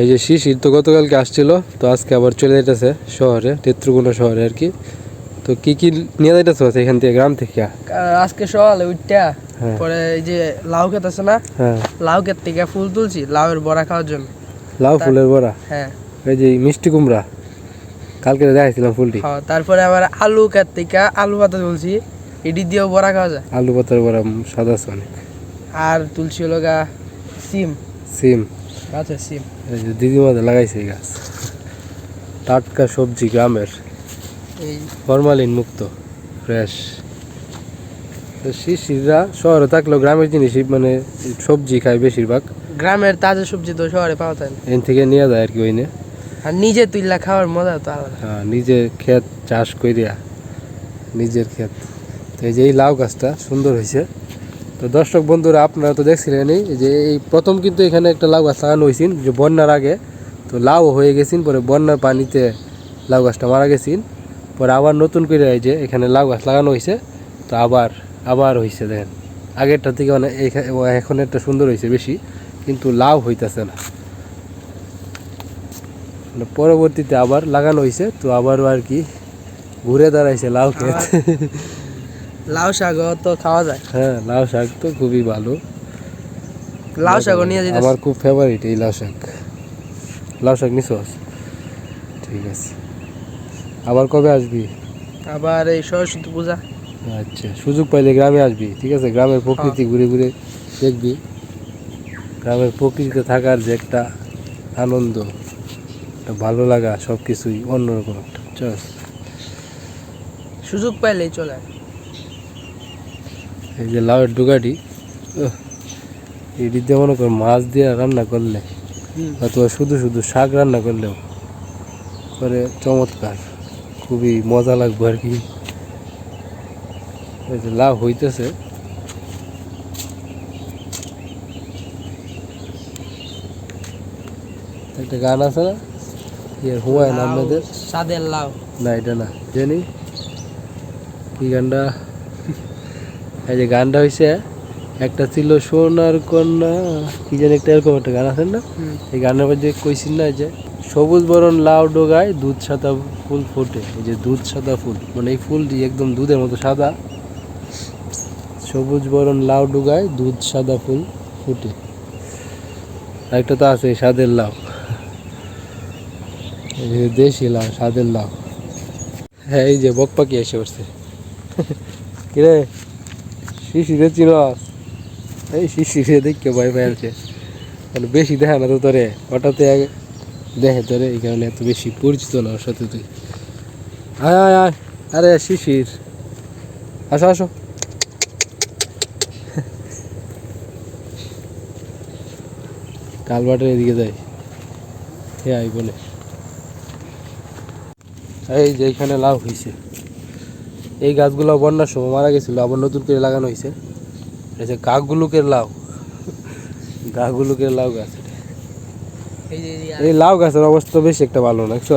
এই যে শিশির তো গতকালকে আসছিল তো আজকে আবার চলে যেতেছে শহরে নেত্রকোনা শহরে আর কি। তো কি কি নিয়ে যাইতেছো এখান থেকে গ্রাম থেকে? আজকে সকালে উঠটা হ্যাঁ। পরে এই যে লাউ ক্ষেত আছে না হ্যাঁ। লাউ ক্ষেত থেকে ফুল তুলছি লাউয়ের বড়া খাওয়ার জন্য। লাউ ফুলের বড়া? হ্যাঁ। এই যে মিষ্টি কুমড়া কালকে দেখাইছিলাম ফুলটি। হ্যাঁ, তারপরে আবার আলু ক্ষেত থেকে আলু পাতা তুলছি এটি দিয়েও বড়া খাওয়া যায়। আলু পাতার বড়া সাদা আছে অনেক। আর তুলছি হলো গা সিম। সিম। গাছের সিম। এই যে দিদিমাদের লাগাইছে এই গাছ। টাটকা সবজি গ্রামের। এই ফরমালিন মুক্ত ফ্রেশ। তো শিশিররা শহরে থাকলেও গ্রামের জিনিসই মানে সবজি খায় বেশিরভাগ। গ্রামের তাজা সবজি তো শহরে পাওয়া যায় এন থেকে নিয়ে যায় আর কি ওইনে। আর নিজে তুললা খাওয়ার মজা তো আলাদা। হ্যাঁ, নিজে ক্ষেত চাষ করিয়া নিজের ক্ষেত। তো এই যে এই লাউ গাছটা সুন্দর হয়েছে তো দর্শক বন্ধুরা, আপনারা তো দেখছিলেনই যে এই প্রথম কিন্তু এখানে একটা লাউ গাছ লাগানো হয়েছিল, যে বন্যার আগে। তো লাউ হয়ে গেছিন পরে বন্যার পানিতে লাউ গাছটা মারা গেছিন পরে আবার নতুন করে এই যে এখানে লাউ গাছ লাগানো হয়েছে, তো আবার আবার হয়েছে দেখেন। আগেরটা থেকে অনেক এইখা- এখন একটা সুন্দর হয়েছে বেশি, কিন্তু লাউ হইতেছে না। মানে পরবর্তীতে আবার লাগানো হয়েছে, তো আবারও আর কি ঘুরে দাঁড়াইছে লাউ ক্ষেত। লাউ শাক তো খাওয়া যায়? হ্যাঁ লাউ শাক তো খুবই ভালো। লাউ শাকও নিয়ে যেতে আমার খুব ফেভারিট এই লাউ শাক। লাউ শাক নিছস ঠিক আছে। আবার কবে আসবি? আবার এই সরস্বতী পূজা। আচ্ছা সুযোগ পাইলে গ্রামে আসবি। ঠিক আছে গ্রামের প্রকৃতি ঘুরে ঘুরে দেখবি। গ্রামের প্রকৃতিতে থাকার যে একটা আনন্দ একটা ভালো লাগা সব কিছুই অন্যরকম একটা। চল। সুযোগ পাইলেই চলে। এই যে লাউয়ের ডুগাটি এটি দিয়ে মনে কর মাছ দিয়ে রান্না করলে অথবা শুধু শুধু শাক রান্না করলেও করে চমৎকার খুবই মজা লাগবে আর কি। এই যে লাউ হইতেছে। একটা গান আছে না? ইয়ে হুমায়ুন আহমেদের? সাদের লাউ। না এটা না জানি। কি গানটা? এই যে গানটা হয়েছে একটা ছিল সোনার কন্যা কি জানি একটা এরকম একটা গান আছে না? এই গানের পর যে কইছিল না যে সবুজ বরণ লাউ ডোগায় দুধ সাদা ফুল ফোটে। এই যে দুধ সাদা ফুল মানে এই ফুলটি একদম দুধের মতো সাদা। সবুজ বরণ লাউ ডোগায় দুধ সাদা ফুল ফুটে। একটা তো আছে সাদের লাউ। এই যে দেশি লাউ সাদের লাউ। হ্যাঁ এই যে বক পাখি এসে পড়ছে। কিরে শিশিরে চিনস এই শিশিরে দেখকে ভয় পাই আছে মানে বেশি দেখা না তো তোরে। হঠাৎ দেখে তোরে, এই কারণে এত বেশি পরিচিত না ওর সাথে তুই। আয় আয় আয়। আরে শিশির। আসো আসো। কালবাটের এদিকে যাই। হে আই বলে। এই যে এখানে লাউ হয়েছে এই গাছগুলো বন্যার সময় মারা গেছিল আবার নতুন করে লাগানো হয়েছে। এটা হচ্ছে গাগুলুকের লাউ। গাগুলুকের লাউ গাছ এটা। এই লাউ গাছের অবস্থা বেশি একটা ভালো না দেখছ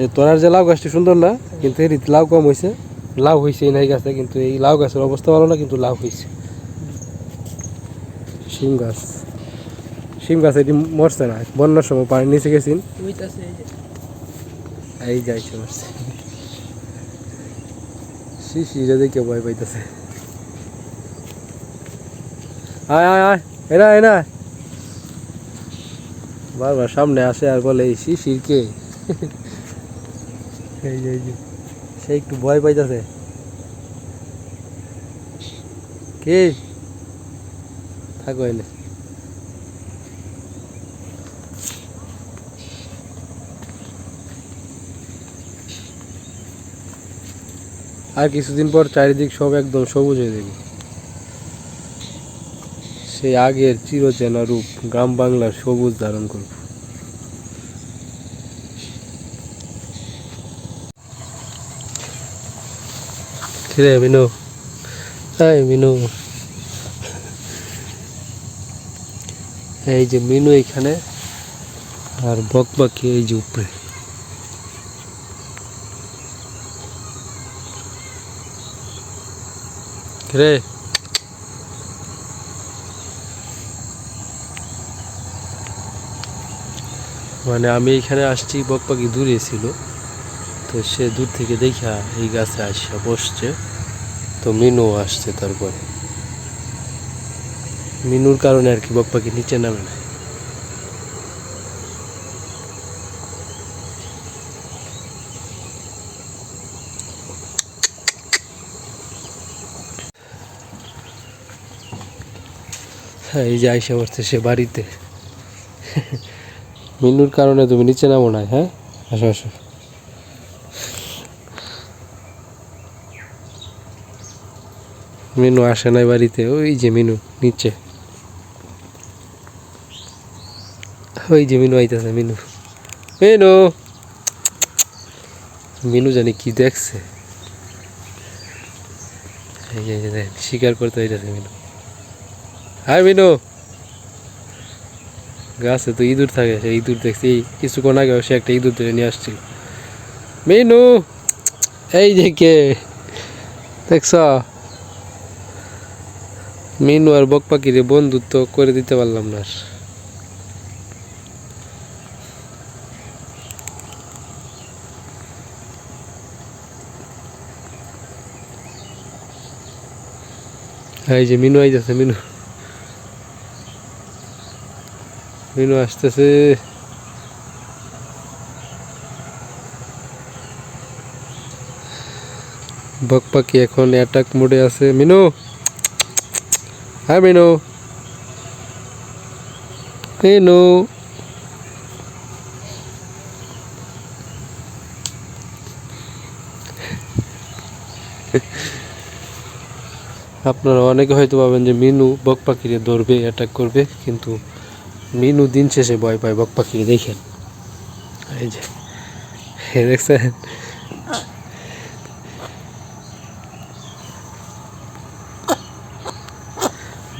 এই তোরার যে লাউ গাছটি সুন্দর না কিন্তু এর লাউ কম হয়েছে। লাউ হয়েছে এই নাই গাছে কিন্তু এই লাউ গাছের অবস্থা ভালো না কিন্তু লাউ হয়েছে। শিম গাছ। শিম গাছ এটি মরছে না বন্যার সময় পানি নিচে গেছিন উইতাছে এই যাইছে মারছে। শিশিরে দেখে ভয় পাইতেছে। আয় আয় আয়, এনা এনা। বারবার সামনে আসে আর বলে, এই শিশির কে? এই সে একটু ভয় পাইতেছে। কে? থাকো এনে। আর কিছুদিন পর চারিদিক সব একদম সবুজ হয়ে যাবে। সেই আগের চিরচেনা রূপ গ্রাম বাংলার সবুজ ধারণ করবে। কিরে মিনু? এই মিনু। এই যে মিনু এখানে, আর বক পাখি এই যে উপরে। রে। মানে আমি এখানে আসছি বক পাখি দূরে ছিল। তো সে দূর থেকে দেখা এই গাছে আসা বসছে। তো মিনু আসছে তারপরে। মিনুর কারণে আর কি বক পাখি নিচে নামে না। এই যে আইসা বসছে সে বাড়িতে। মিনুর কারণে তুমি নিচে নামো না হ্যাঁ? আসো আসো। মিনু আসে নাই বাড়িতে, ওই যে মিনু নিচে। ওই যে মিনু আইতেছে মিনু মিনু মিনু জানি কি দেখছে। শিকার করতে হইতেছে মিনু হাই মিনু। গাছে তো ইঁদুর থাকে সে ইঁদুর দেখছি। কিছুক্ষণ আগে সে একটা ইঁদুর ধরে নিয়ে আসছিল। মিনু, এই যে কে? দেখছ? মিনু আর বক পাখিরে বন্ধুত্ব করে দিতে পারলাম না এই যে মিনু আইতেছে, মিনু। মিনু আসতেছে। বক পাখি এখন অ্যাটাক মোডে আছে। মিনু! হ্যাঁ মিনু! মিনু! আপনারা অনেকে হয়তো ভাবেন যে মিনু বক পাখিরে ধরবে অ্যাটাক করবে, কিন্তু মিনু দিন শেষে ভয় পায় বক পাখিরে দেখেন এই যে দেখছেন?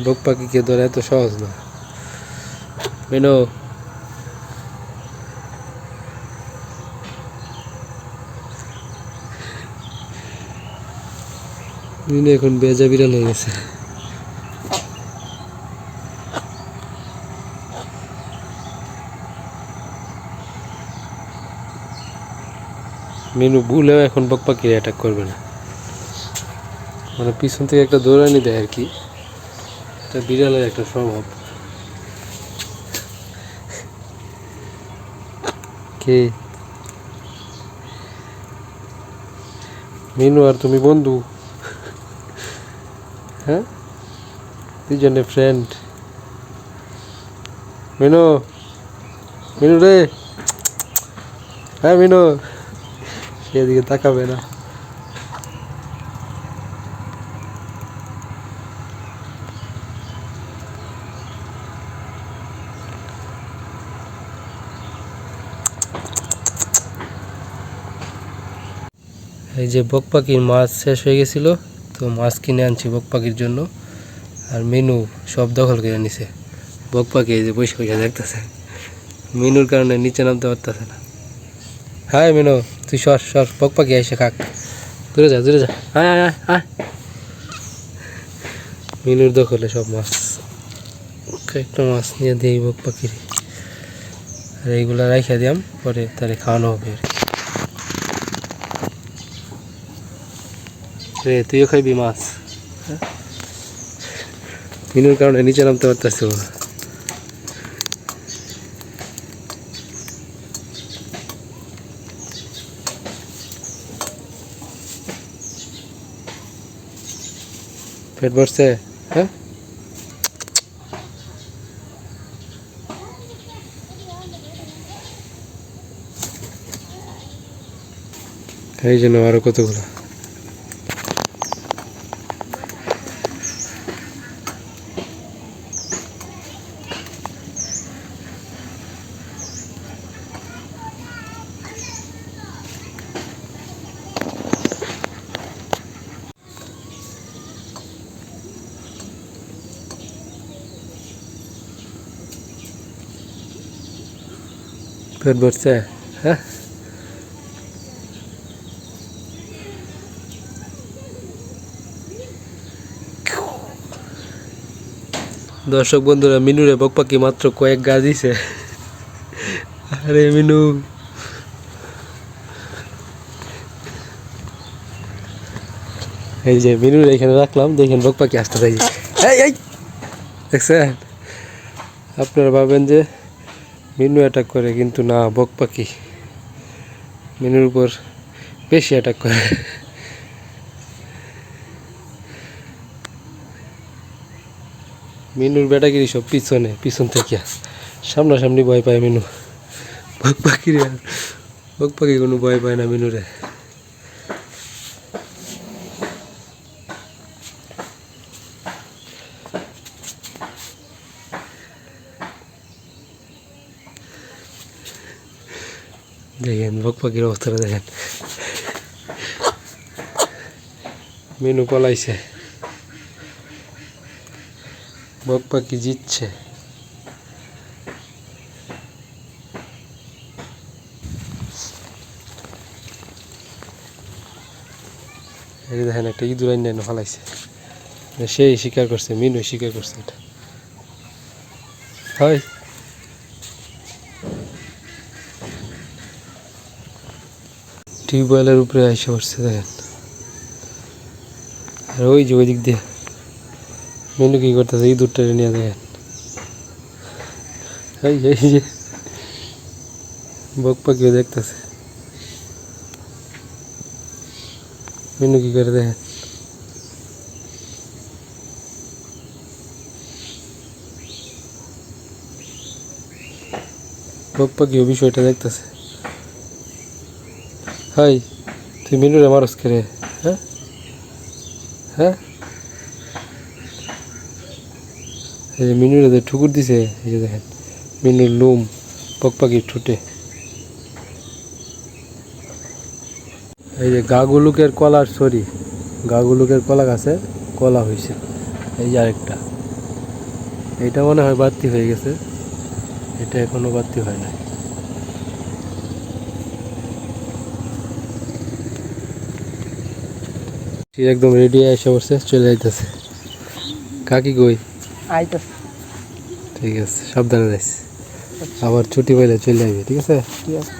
বক পাখিকে ধরা এত সহজ না। মিনু। মিনু এখন বেজা বিড়াল হয়ে গেছে। মিনু ভুলেও এখন বক পাখির অ্যাটাক করবে না। মানে পিছন থেকে একটা দৌড়ানি দেয় আর কি। এটা বিড়ালের একটা স্বভাব। কে? মিনু আর তুমি বন্ধু? হ্যাঁ? দুজনে ফ্রেন্ড মিনু? মিনু রে? হ্যাঁ মিনু। সেদিকে তাকাবে না। এই যে বক পাখির মাছ শেষ হয়ে গেছিল, তো মাছ কিনে আনছি বক পাখির জন্য। আর মেনু সব দখল করে নিছে। বক পাখি এই যে বসে দেখতেছে। মেনুর কারণে নিচে নামতে পারতেছে না। হাই মেনু, তুই সর সর, বক পাখি এসে খাক। দূরে যা দূরে যা। আয় আয় আয় মিনুর দখলে সব মাছ। একটা মাছ নিয়ে দিই বক পাখির আর এইগুলা রাইখা দিয়াম, পরে তারে খাওয়ানো হবে রে, তুইও খাইবি মাছ? হ্যাঁ? মিনুর কারণে নিচে নামতে পারতেছ পেট ভরছে হ্যাঁ? এই জন্য আরও কতগুলো? পেট ভরছে হ্যাঁ? দর্শক বন্ধুরা, মিনুরে বক পাখি মাত্র কয়েক গা দিছে। আরে মিনু। এই যে মিনুর এখানে রাখলাম, দেখেন বক পাখি আসতে দেখছেন? আপনারা ভাবেন যে মিনু অ্যাটাক করে কিন্তু না, বক পাখি। মিনুর উপর বেশি অ্যাটাক করে। মিনুর বেটাগিরি সব পিছনে, পিছন থেকে। সামনাসামনি ভয় পায় মিনু। বক পাখির বক পাখি কোনো ভয় পায় না মিনুরে। দেখেন বক পাখির অবস্থাটা দেখেন মিনু পলাইছে বক পাখি জিতছে এই দেখেন একটা ইঁদুর আইন ফলাইছে সেই স্বীকার করছে মিনু স্বীকার করছে এটা হয় টিউবওয়েলের উপরে আইসা পড়ছে, দেখেন। আর ওই যে ওই দিক দিয়ে মেনু কি করতেছে এই দুধটা নিয়ে দেখেন। এই যে এই যে। বক পাখিও দেখতেছে। মেনু কি করে, দেখেন। বক পাখিও বিষয়টা দেখতেছে। হাই, তুই মিনুরে মারস করে হ্যাঁ? হ্যাঁ? এই যে মিনুরে ঠুকুর দিছে, এই যে দেখেন, মিনুর লোম পক পাখির ঠুটে। এই যে গাগুলুকের কলার সরি, গাগুলুকের কলা গাছে কলা হয়েছে এই যে আরেকটা। এইটা মনে হয় বাড়তি হয়ে গেছে। এটা এখনও বাড়তি হয় না ঠিক একদম রেডি এসে পড়ছে চলে যাইতেছে। কাকি কই? আইতেছে। ঠিক আছে সাবধানে যাইস। আবার ছুটি পাইলে চলে যাবি ঠিক আছে? ঠিক আছে।